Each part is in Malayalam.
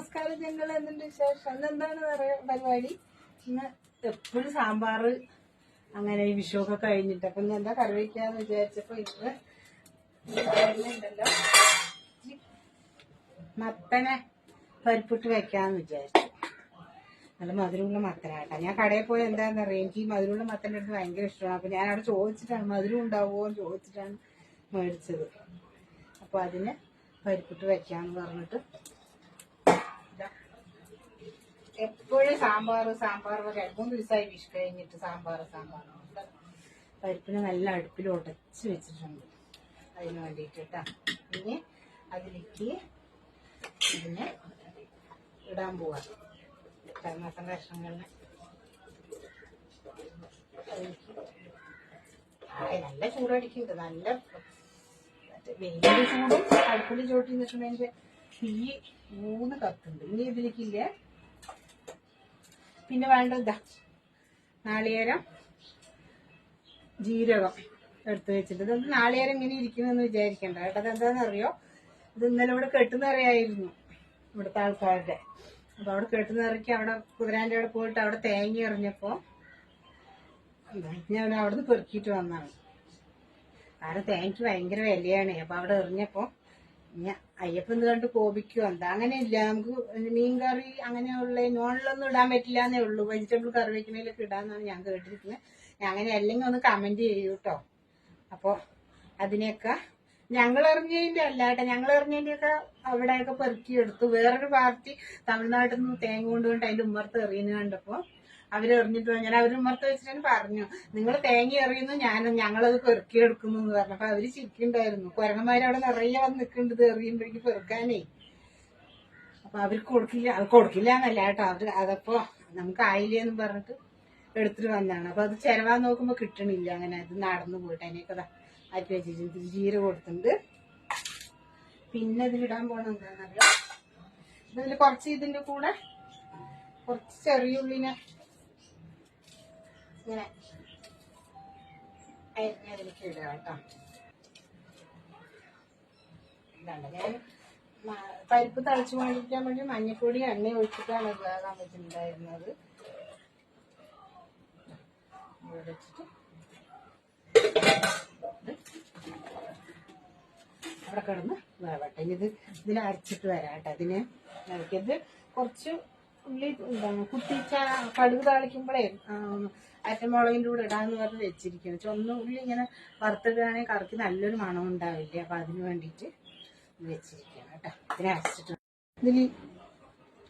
നമസ്കാരം ഞങ്ങൾ എന്തുണ്ട് വിശേഷം? എന്താണ് പരിപാടി? ഇന്ന് എപ്പോഴും സാമ്പാർ അങ്ങനെ ഈ വിഷുവൊക്കെ കഴിഞ്ഞിട്ട്. അപ്പൊ ഇന്ന് എന്താ കറി വയ്ക്കാന്ന് വിചാരിച്ചപ്പോ ഇന്ന് ഉണ്ടല്ലോ മത്തനെ പരിപ്പിട്ട് വെക്കാന്ന് വിചാരിച്ചു. നല്ല മധുരമുള്ള മത്തനാട്ടാ ഞാൻ കടയിൽ പോയി എന്താന്ന് അറിയാം? എനിക്ക് ഈ മധുരമുള്ള മത്തന്റെ അടുത്ത് ഭയങ്കര ഇഷ്ടമാണ്. അപ്പൊ ഞാൻ അവിടെ ചോദിച്ചിട്ടാണ് മധുരം ഉണ്ടാവുമോ എന്ന് ചോദിച്ചിട്ടാണ് മേടിച്ചത്. അപ്പൊ അതിന് പരിപ്പിട്ട് വെക്കാന്ന് പറഞ്ഞിട്ട്. എപ്പോഴും സാമ്പാർ സാമ്പാർ രണ്ട് മൂന്ന് ദിവസമായി വിഷ് കഴിഞ്ഞിട്ട് സാമ്പാർ സാമ്പാർ. പരിപ്പിന് നല്ല അടുപ്പിൽ ഉടച്ച് വെച്ചിട്ടുണ്ട്. അതിന് വേണ്ടിയിട്ട് കേട്ടാ ഇനി അതിലേക്ക് ഇതിനെ ഇടാൻ പോവാ. കർമ്മസ കഷ്ണങ്ങളിന് നല്ല ചൂടടിക്കുന്നുണ്ട് നല്ല വെയിലിന്റെ ചൂടും അടുപ്പിൽ ചോട്ടി വെച്ചിട്ടുണ്ടെങ്കിൽ തീ മൂന്ന് കത്തുണ്ട്. ഇനി ഇതിലേക്കില്ലേ പിന്നെ വേണ്ടത് നാളികേരം ജീരകം എടുത്ത് വെച്ചിട്ട്. ഇത് നാളികേരം ഇങ്ങനെ ഇരിക്കണമെന്ന് വിചാരിക്കണ്ട ഏട്ടത് എന്താണെന്നറിയോ? ഇത് ഇന്നലെ ഇവിടെ കെട്ടുന്നറിയായിരുന്നു ഇവിടുത്തെ ആൾക്കാരുടെ. അപ്പൊ അവിടെ കെട്ടുന്നറിക്ക് അവിടെ കുതിരാന്റെ അവിടെ പോയിട്ട് അവിടെ തേങ്ങ എറിഞ്ഞപ്പോ ഞാൻ അവിടുന്ന് പെറുക്കിയിട്ട് വന്നാണ് കാരണം തേങ്ങയ്ക്ക് ഭയങ്കര വിലയാണ്. അപ്പൊ അവിടെ എറിഞ്ഞപ്പോ ഇത് കണ്ട് കോപിക്കോ? എന്താ അങ്ങനെയില്ല. നമുക്ക് മീൻ കറി അങ്ങനെയുള്ള നോണിലൊന്നും ഇടാൻ പറ്റില്ല എന്നേ ഉള്ളൂ. വെജിറ്റബിൾ കറി വെക്കണേലൊക്കെ ഇടാന്നാണ് ഞാൻ കേട്ടിരിക്കുന്നത് ഞാൻ അങ്ങനെ അല്ലെങ്കിൽ ഒന്ന് കമന്റ് ചെയ്യൂ കേട്ടോ അപ്പോ അതിനെയൊക്കെ ഞങ്ങൾ എറിഞ്ഞതിന്റെ അല്ല കേട്ടോ ഞങ്ങൾ എറിഞ്ഞതിന്റെയൊക്കെ അവിടെയൊക്കെ പെറുക്കിയെടുത്തു വേറൊരു പാർട്ടി തമിഴ്നാട്ടിൽ നിന്ന് തേങ്ങ കൊണ്ടുകൊണ്ട് അതിന്റെ ഉമ്മർത്ത് എറിയുന്ന കണ്ടപ്പോ അവർ എറിഞ്ഞിട്ട് ഞാൻ അവർ ഉമ്മർത്ത് വെച്ചിട്ട് പറഞ്ഞു നിങ്ങൾ തേങ്ങ എറിയുന്നു ഞാൻ ഞങ്ങളത് പെറുക്കി എടുക്കുന്നു എന്ന് പറഞ്ഞു. അപ്പൊ അവർ ചിരിക്കുണ്ടായിരുന്നു കുരങ്ങന്മാര് നിറയെ വന്ന് നിൽക്കുന്നുണ്ട് എറിയുമ്പോഴേക്ക് പെറുക്കാനേ. അപ്പൊ അവർക്ക് കൊടുക്കില്ല അത് കൊടുക്കില്ല എന്നല്ല കേട്ടോ. അവർ അതപ്പോ നമുക്ക് ആയില്ലേന്ന് പറഞ്ഞിട്ട് എടുത്തിട്ട് വന്നതാണ്. അപ്പൊ അത് ചെലവാൻ നോക്കുമ്പോ കിട്ടണില്ല അങ്ങനെ. അത് നടന്നു പോയിട്ട് അതിനൊക്കെ ദാ ആക്കി വെച്ചിട്ടുണ്ട് ജീര കൊടുത്തിട്ടുണ്ട്. പിന്നെ ഇതിലിടാൻ പോണ എന്താണെന്നറിയോ? ഇതിൽ കുറച്ച് ഇതിന്റെ കൂടെ കുറച്ച് ചെറിയ ഉള്ളിനെ ഇങ്ങനെ. അരിഞ്ഞതിലേക്ക് ഇടുക കേട്ടോ. ഇതാണ് ഞാൻ പരിപ്പ് തളിച്ചു കൊണ്ടിരിക്കാൻ വേണ്ടി മഞ്ഞപ്പൊടി എണ്ണ ഒഴിച്ചിട്ടാണ് വേകാൻ വെച്ചിട്ട് അവിടെ കിടന്ന് വേവട്ടെ. ഇനി ഇത് ഇതിൽ അരച്ചിട്ട് വരാം കേട്ടോ. അതിന് ഇത് കുറച്ച് ഉള്ളി എന്താണ് കുത്തിച്ച കടുക് താളിക്കുമ്പോഴേ അറ്റമുളകിന്റെ കൂടെ ഇടാന്ന് പറഞ്ഞ് വെച്ചിരിക്കുന്നു. ചൊന്നുള്ളി ഇങ്ങനെ വറുത്തിടുകയാണെങ്കിൽ കറിക്ക് നല്ലൊരു മണം ഉണ്ടാവില്ല. അപ്പൊ അതിന് വേണ്ടിയിട്ട് വെച്ചിരിക്കുകയാണ് കേട്ടോ. ഇതിനെ അരച്ചിട്ട് ഇതിൽ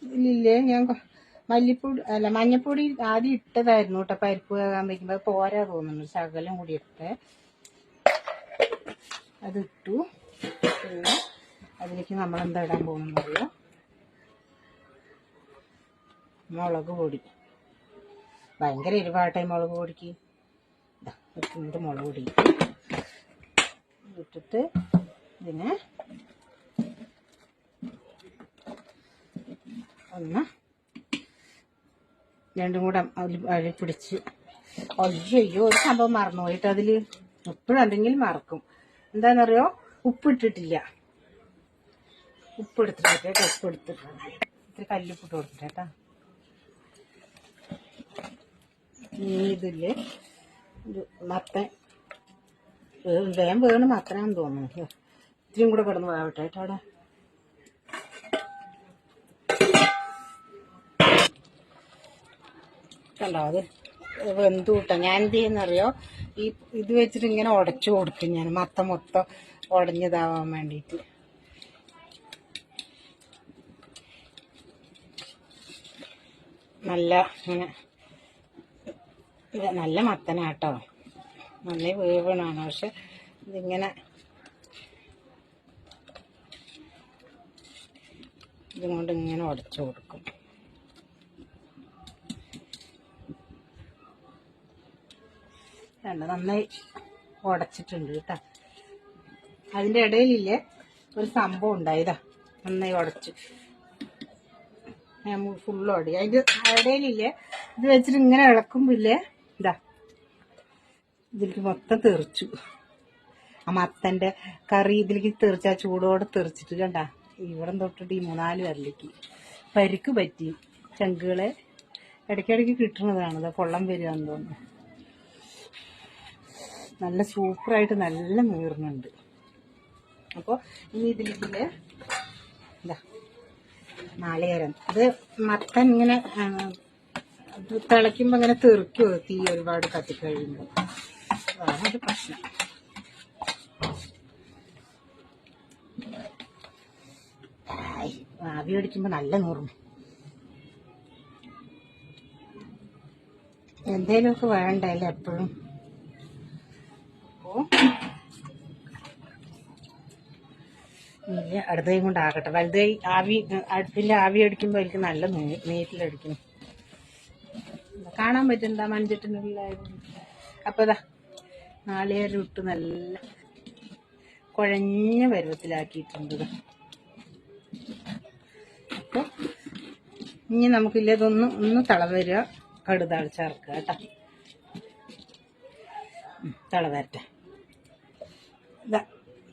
ഇതിലില്ലേ? ഞാൻ മല്ലിപ്പൊടി അല്ല മഞ്ഞപ്പൊടി ആദ്യം ഇട്ടതായിരുന്നു കേട്ടോ പരിപ്പ് വേകാൻ വയ്ക്കുമ്പോൾ അത് പോരാ തോന്നുന്നു. ശകലം കൂടി ഇട്ട് അതിട്ടു പിന്നെ അതിലേക്ക് നമ്മളെന്താ ഇടാൻ പോകുന്നറിയോ മുളക് പൊടി. ഭയങ്കര എരിവാട്ടെ മുളക് പൊടിക്ക്. ഒരു ചൂട് മുളക് പൊടി. ഇട്ടിട്ട് ഇതിനെ ഒന്ന് രണ്ടും കൂടെ അതിൽ പിടിച്ച്. അയ്യോ ഒരു സംഭവം മറന്നു പോയിട്ട് അതിൽ എപ്പോഴും മറക്കും. എന്താണെന്നറിയോ ഉപ്പിട്ടിട്ടില്ല. ഉപ്പ് കേട്ടോ ഉപ്പ് എടുത്തിട്ടുണ്ട്. ഇത്തിരി കല്ലുപ്പിട്ട് കൊടുത്തിട്ട് കേട്ടാ. ഇതിൽ ഇത് മത്തൻ വേഗം വേണം മത്തനാന്ന് തോന്നുന്നു. ഇത്തിരിയും കൂടെ കിടന്ന് പോകട്ടെ കേട്ടോ കണ്ടോ അത് വെന്തു കിട്ടാം ഞാൻ എന്ത് ചെയ്യുന്നറിയോ? ഈ ഇത് വെച്ചിട്ട് ഇങ്ങനെ ഉടച്ചു കൊടുക്കും ഞാൻ മത്ത മൊത്തം ഉടഞ്ഞതാവാൻ വേണ്ടിയിട്ട്. നല്ല ഇങ്ങനെ ഇത് നല്ല മത്തനാട്ടോ. നല്ല വേവണാണ്. പക്ഷെ ഇതിങ്ങനെ ഇതുകൊണ്ട് ഇങ്ങനെ ഉടച്ചു കൊടുക്കും. നന്നായി ഉടച്ചിട്ടുണ്ട് കേട്ടോ. അതിന്റെ ഇടയിലില്ലേ ഒരു സംഭവം ഉണ്ടായതാ നന്നായി ഉടച്ചു. ഫുള്ള് ഓടി അതിന്റെ ഇടയിലില്ലേ ഇത് വെച്ചിട്ട് ഇങ്ങനെ ഇളക്കുമ്പോ ഇല്ലേ ഇതാ ഇതിലേക്ക് മൊത്തം തെറിച്ചു. ആ മത്തന്റെ കറി ഇതിലേക്ക് തെറിച്ച ചൂടോടെ തെറിച്ചിട്ട് കണ്ട. ഇവിടെ തൊട്ടിട്ട് ഈ മൂന്നാൽ വരലേക്ക് പരിക്ക് പറ്റി. ചങ്കുകളെ ഇടയ്ക്കിടയ്ക്ക് കിട്ടുന്നതാണ് ഇതാ കൊള്ളം വരികയെന്ന് തോന്നുന്നു. നല്ല സൂപ്പറായിട്ട് നല്ല നീർന്നുണ്ട് അപ്പോൾ ഇനി ഇതിലേക്ക് ഇതാ നാളികേരം. അത് മത്തൻ ഇങ്ങനെ ഇത് ഇങ്ങനെ തെറിക്കുമോ തീ ഒരുപാട് കത്തിക്കഴിയുമ്പോൾ അതാണ് ഒരു പ്രശ്നം. ആവി അടിക്കുമ്പോൾ നല്ല നൂറും. എന്തേലുമൊക്കെ വേണ്ടല്ലേ എപ്പോഴും? അപ്പോൾ ഇല്ല അടുത്തതും കൈ കൊണ്ടാകട്ടെ വലുതായി ആവി അടുപ്പിൽ ആവി അടിക്കുമ്പോൾ എനിക്ക് നല്ല നീറ്റിലടിക്കണം. കാണാൻ പറ്റുന്നതാ മൺചട്ടിനുള്ളിലായിരുന്നു അപ്പോൾ ഇതാ നാളികേരം ഇട്ട് നല്ല കുഴഞ്ഞ പരുവത്തിലാക്കിയിട്ടുണ്ട് അപ്പൊ ഇനി നമുക്കില്ല ഇതൊന്ന് ഒന്ന് തളവരുക കടുതാൾ ചേർക്കുക കേട്ടോ. തളവരട്ടെ. തള വരട്ടെ ഇതാ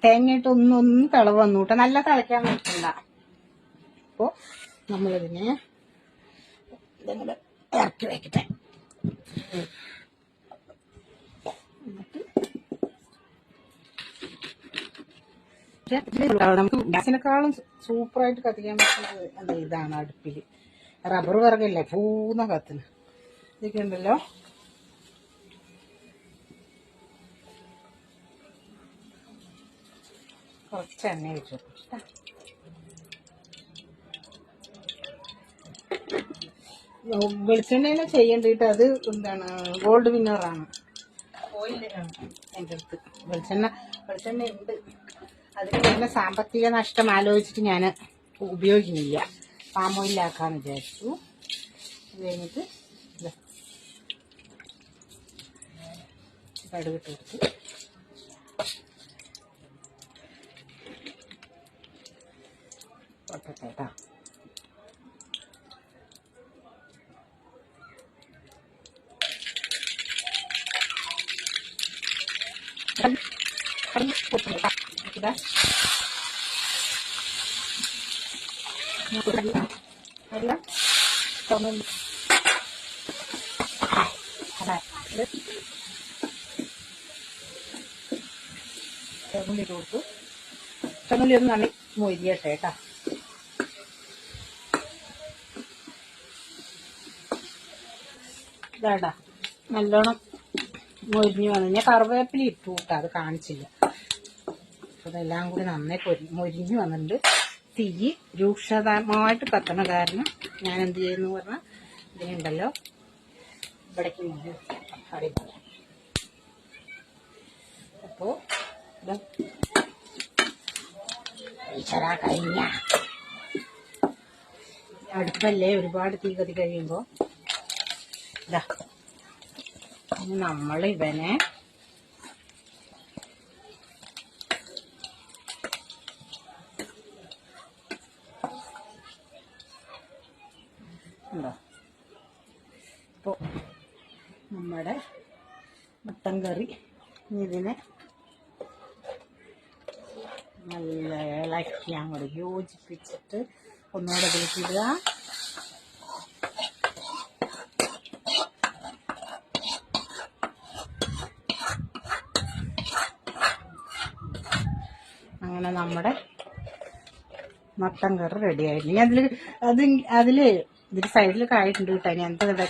തേങ്ങയിട്ട് ഒന്ന് ഒന്ന് തിള വന്നു കേട്ടോ. നല്ല തിളയ്ക്കാൻ പറ്റില്ല അപ്പോൾ നമ്മളിതിനെ ഇതങ്ങനെ ഇറക്കി വെക്കട്ടെ നമുക്ക് ഗ്യാസിനെക്കാളും സൂപ്പറായിട്ട് കത്തിക്കാൻ പറ്റുന്നത് എന്താ ഇതാണ് അടുപ്പിൽ റബ്ബർ വിറകല്ലേ പൂന്ന കത്തിന് ഇതൊക്കെ ഉണ്ടല്ലോ. കുറച്ച് എണ്ണ വെച്ചു വെളിച്ചെണ്ണ ചെയ്യേണ്ടിട്ട് അത് എന്താണ് ഗോൾഡ് വിന്നറാണ് എന്റെ എന്റെ അടുത്ത്. വെളിച്ചെണ്ണ വെളിച്ചെണ്ണ ഉണ്ട്. അതിന് സാമ്പത്തിക നഷ്ടം ആലോചിച്ചിട്ട് ഞാൻ ഉപയോഗിക്കുന്നില്ല. പാം ഓയിലാക്കാന്ന് വിചാരിച്ചു. അത് കഴിഞ്ഞിട്ട്. കടുകിട്ട് കൊടുത്തു. അല്ല ചുമന്ന് ചുമന്തി കൊടുത്തു ചുമന്തി ഒന്ന് നന്ദി മൊരിയട്ടെ കേട്ടോ. നല്ലോണം മൊരിഞ്ഞു വന്നു ഞാൻ കറിവേപ്പില ഇട്ടു കൂട്ടാ അത് കാണിച്ചില്ല. അതെല്ലാം കൂടി നന്നായി പൊരി മൊരിഞ്ഞു വന്നിട്ടുണ്ട്. തീ രൂക്ഷതമായിട്ട് കത്തണ കാരണം ഞാൻ എന്ത് ചെയ്യുന്നു പറഞ്ഞാൽ ഇതിനുണ്ടല്ലോ ഇവിടേക്ക് മുന്നിൽ അപ്പോ കഴിഞ്ഞ. അടുപ്പല്ലേ ഒരുപാട് തീ കത്തി കഴിയുമ്പോ. ഇതാ. നമ്മൾ ഇവനെ ഉണ്ടോ? അപ്പോൾ നമ്മുടെ മട്ടൻ കറി ഇതിനെ നല്ല ഇളക്കി അങ്ങോട്ട് യോജിപ്പിച്ചിട്ട് ഒന്നുകൂടെ ഇതിലേക്ക് അങ്ങനെ നമ്മുടെ മട്ടൻ കറി റെഡി ആയിട്ട് ഇനി അതിൽ അത് അതിൽ ഇതിൽ സൈഡിൽ കായിട്ടുണ്ട് കേട്ടോ. ഇനി എന്താ